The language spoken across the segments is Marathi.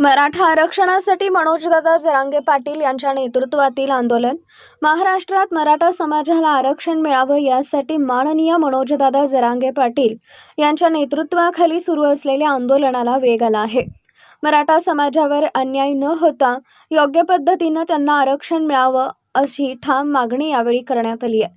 मराठा आरक्षणासाठी मनोजदादा जरांगे पाटील यांच्या नेतृत्वातील आंदोलन. महाराष्ट्रात मराठा समाजाला आरक्षण मिळावं यासाठी माननीय मनोजदादा जरांगे पाटील यांच्या नेतृत्वाखाली सुरू असलेल्या आंदोलनाला वेग आला आहे. मराठा समाजावर अन्याय न होता योग्य पद्धतीनं त्यांना आरक्षण मिळावं अशी ठाम मागणी यावेळी करण्यात आली आहे.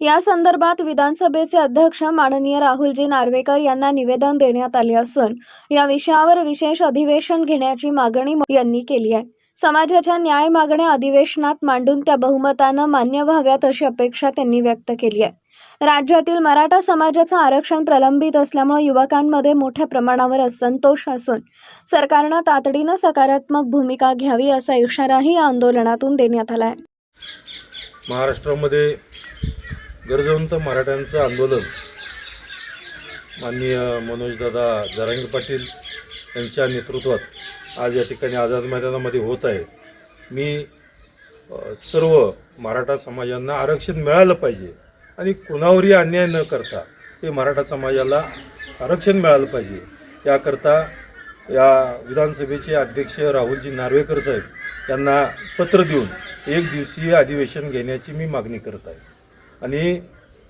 या संदर्भात विधानसभेचे अध्यक्ष माननीय राहुलजी नार्वेकर यांना निवेदन देण्यात आले असून या विषयावर विशेष अधिवेशन घेण्याची मागणी यांनी केली आहे. समाजाच्या न्याय मागण्या अधिवेशनात मांडून त्या बहुमतानं मान्य व्हाव्यात अशी अपेक्षा त्यांनी व्यक्त केली आहे. राज्यातील मराठा समाजाचं आरक्षण प्रलंबित असल्यामुळे युवकांमध्ये मोठ्या प्रमाणावर असंतोष असून सरकारनं तातडीनं सकारात्मक भूमिका घ्यावी असा इशाराही या आंदोलनातून देण्यात आला आहे. महाराष्ट्रामध्ये गरजवंत मराठ्यांचं आंदोलन. माननीय मनोजदादा जरांगे पाटील यांच्या नेतृत्वात आज या ठिकाणी आझाद मैदानामध्ये होत आहे. मी सर्व मराठा समाजांना आरक्षण मिळालं पाहिजे आणि कुणावरही अन्याय न करता ते मराठा समाजाला आरक्षण मिळालं पाहिजे. याकरता या विधानसभेचे अध्यक्ष राहुलजी नार्वेकर साहेब यांना पत्र देऊन एक दिवसीय अधिवेशन घेण्याची मी मागणी करत आहे. आणि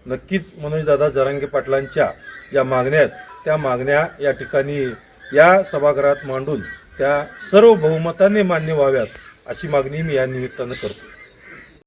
नक्कीच मनोजदादा जरांगे पाटलांच्या ज्या मागण्या आहेत. त्या मागण्या या ठिकाणी या सभागृहात मांडून त्या सर्व बहुमताने मान्य व्हाव्यात अशी मागणी मी या निमित्तानं करतो.